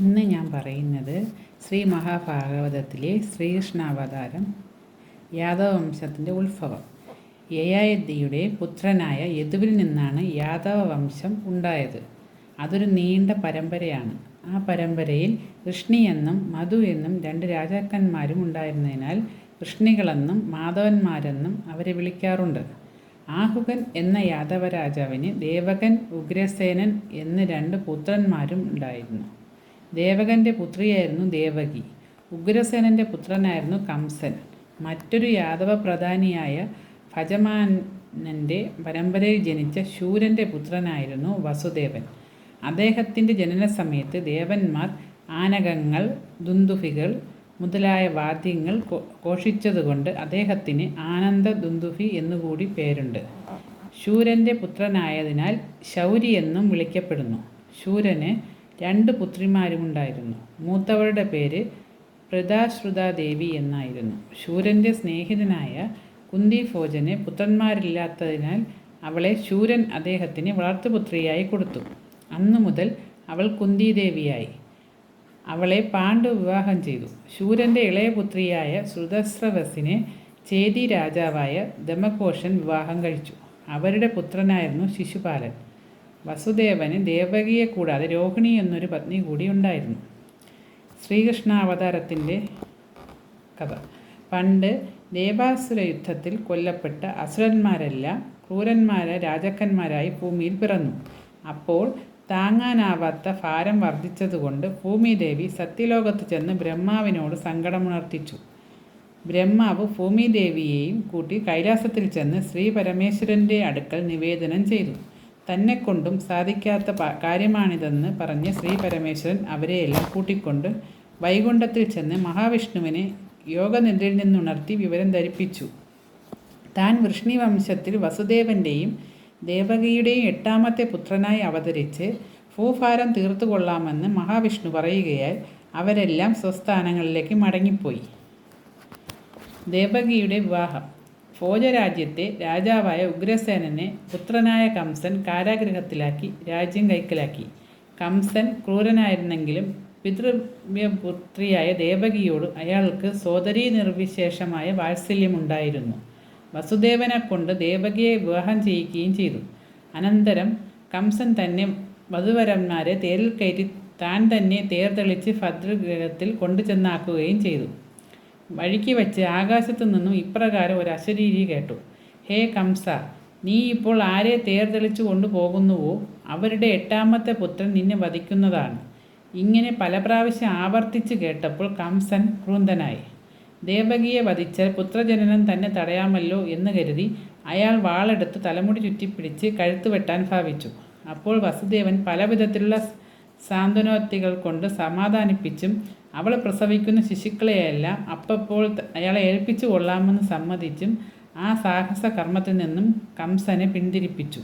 ഇന്ന് ഞാൻ പറയുന്നത് ശ്രീ മഹാഭാഗവതത്തിലെ ശ്രീകൃഷ്ണാവതാരം യാദവ വംശത്തിന്റെ ഉത്ഭവം യയായതിയുടെ പുത്രനായ യദുവിൽ നിന്നാണ് യാദവ വംശം ഉണ്ടായത്. അതൊരു നീണ്ട പരമ്പരയാണ്. ആ പരമ്പരയിൽ കൃഷ്ണി എന്നും മധു എന്നും രണ്ട് രാജാക്കന്മാരും ഉണ്ടായിരുന്നതിനാൽ കൃഷ്ണികളെന്നും മാധവന്മാരെന്നും അവരെ വിളിക്കാറുണ്ട്. ആഹുകൻ എന്ന യാദവരാജാവിന് ദേവകൻ ഉഗ്രസേനൻ എന്ന് രണ്ട് പുത്രന്മാരും ഉണ്ടായിരുന്നു. ദേവകന്റെ പുത്രിയായിരുന്നു ദേവകി. ഉഗ്രസേനന്റെ പുത്രനായിരുന്നു കംസൻ. മറ്റൊരു യാദവ പ്രധാനിയായ ഭജമാനന്റെ പരമ്പരയിൽ ജനിച്ച ശൂരന്റെ പുത്രനായിരുന്നു വസുദേവൻ. അദ്ദേഹത്തിന്റെ ജനന സമയത്ത് ദേവന്മാർ ആനകങ്ങൾ ദുന്ദുഫികൾ മുതലായ വാദ്യങ്ങൾ ഘോഷിച്ചതുകൊണ്ട് അദ്ദേഹത്തിന് ആനന്ദ ദുന്ദുഫി എന്നുകൂടി പേരുണ്ട്. ശൂരന്റെ പുത്രനായതിനാൽ ശൗരി എന്നും വിളിക്കപ്പെടുന്നു. ശൂരന് രണ്ട് പുത്രിമാരുമുണ്ടായിരുന്നു. മൂത്തവളുടെ പേര് പ്രദാശ്രുതാദേവി എന്നായിരുന്നു. ശൂരന്റെ സ്നേഹിതനായ കുന്തിഭോജന് പുത്രന്മാരില്ലാത്തതിനാൽ അവളെ ശൂരൻ അദ്ദേഹത്തിന് വളർത്തുപുത്രിയായി കൊടുത്തു. അന്നു മുതൽ അവൾ കുന്തിദേവിയായി. അവളെ പാണ്ഡു വിവാഹം ചെയ്തു. ശൂരന്റെ ഇളയ പുത്രിയായ ശ്രുതസ്രവസിനെ ചേതി രാജാവായ ദമഘോഷൻ വിവാഹം കഴിച്ചു. അവരുടെ പുത്രനായിരുന്നു ശിശുപാലൻ. വസുദേവന് ദേവകിയെ കൂടാതെ രോഹിണി എന്നൊരു പത്നി കൂടി ഉണ്ടായിരുന്നു. ശ്രീകൃഷ്ണ ശ്രീകൃഷ്ണാവതാരത്തിന്റെ കഥ. പണ്ട് ദേവാസുര യുദ്ധത്തിൽ കൊല്ലപ്പെട്ട അസുരന്മാരെല്ലാം ക്രൂരന്മാരെ രാജാക്കന്മാരായി ഭൂമിയിൽ പിറന്നു. അപ്പോൾ താങ്ങാനാവാത്ത ഭാരം വർദ്ധിച്ചതുകൊണ്ട് ഭൂമിദേവി സത്യലോകത്ത് ചെന്ന് ബ്രഹ്മാവിനോട് സങ്കടമുണർത്തിച്ചു. ബ്രഹ്മാവ് ഭൂമിദേവിയെയും കൂട്ടി കൈലാസത്തിൽ ചെന്ന് ശ്രീ പരമേശ്വരന്റെ അടുക്കൽ നിവേദനം ചെയ്തു. തന്നെക്കൊണ്ടും സാധിക്കാത്ത കാര്യമാണിതെന്ന് പറഞ്ഞ് ശ്രീ പരമേശ്വരൻ അവരെയെല്ലാം കൂട്ടിക്കൊണ്ട് വൈകുണ്ഠത്തിൽ ചെന്ന് മഹാവിഷ്ണുവിനെ യോഗനിദ്രയിൽ നിന്നുണർത്തി വിവരം ധരിപ്പിച്ചു. താൻ വൃഷ്ണി വംശത്തിൽ വസുദേവന്റെയും ദേവകിയുടെയും എട്ടാമത്തെ പുത്രനായി അവതരിച്ച് ഭൂഭാരം തീർത്തുകൊള്ളാമെന്ന് മഹാവിഷ്ണു പറയുകയാൽ അവരെല്ലാം സ്വസ്ഥാനങ്ങളിലേക്ക് മടങ്ങിപ്പോയി. ദേവകിയുടെ വിവാഹം ഭോജരാജ്യത്തെ രാജാവായ ഉഗ്രസേനനെ പുത്രനായ കംസൻ കാരാഗൃഹത്തിലാക്കി രാജ്യം കൈക്കലാക്കി. കംസൻ ക്രൂരനായിരുന്നെങ്കിലും പിതൃവ്യപുത്രിയായ ദേവകിയോട് അയാൾക്ക് സോദരീ നിർവിശേഷമായ വാത്സല്യമുണ്ടായിരുന്നു. വസുദേവനെ കൊണ്ട് ദേവകിയെ വിവാഹം ചെയ്യിക്കുകയും ചെയ്തു. അനന്തരം കംസൻ തന്നെ വധുവരന്മാരെ തേരിൽ കയറ്റി താൻ തന്നെ തേർ തെളിച്ച് ഭദ്രഗ്രഹത്തിൽ കൊണ്ടുചെന്നാക്കുകയും ചെയ്തു. വഴിക്ക് വെച്ച് ആകാശത്തു നിന്നും ഇപ്രകാരം ഒരു അശരീരി കേട്ടു. ഹേ കംസ നീ ഇപ്പോൾ ആരെ തേർതെളിച്ചു കൊണ്ടുപോകുന്നുവോ? അവരുടെ എട്ടാമത്തെ പുത്രൻ നിന്നെ വധിക്കുന്നതാണ്. ഇങ്ങനെ പല പ്രാവശ്യം ആവർത്തിച്ച് കേട്ടപ്പോൾ കംസൻ ക്രൂന്തനായി. ദേവകിയെ വധിച്ചാൽ പുത്രജനനം തന്നെ തടയാമല്ലോ എന്ന് കരുതി അയാൾ വാളെടുത്ത് തലമുടി ചുറ്റിപ്പിടിച്ച് കഴുത്ത് വെട്ടാൻ ഭാവിച്ചു. അപ്പോൾ വസുദേവൻ പലവിധത്തിലുള്ള സാന്ത്വനോക്തികൾ കൊണ്ട് സമാധാനിപ്പിച്ചും അവൾ പ്രസവിക്കുന്ന ശിശുക്കളെയെല്ലാം അപ്പപ്പോൾ അയാളെ ഏൽപ്പിച്ചു കൊള്ളാമെന്ന് സമ്മതിച്ചും ആ സാഹസ കർമ്മത്തിൽ നിന്നും കംസനെ പിന്തിരിപ്പിച്ചു.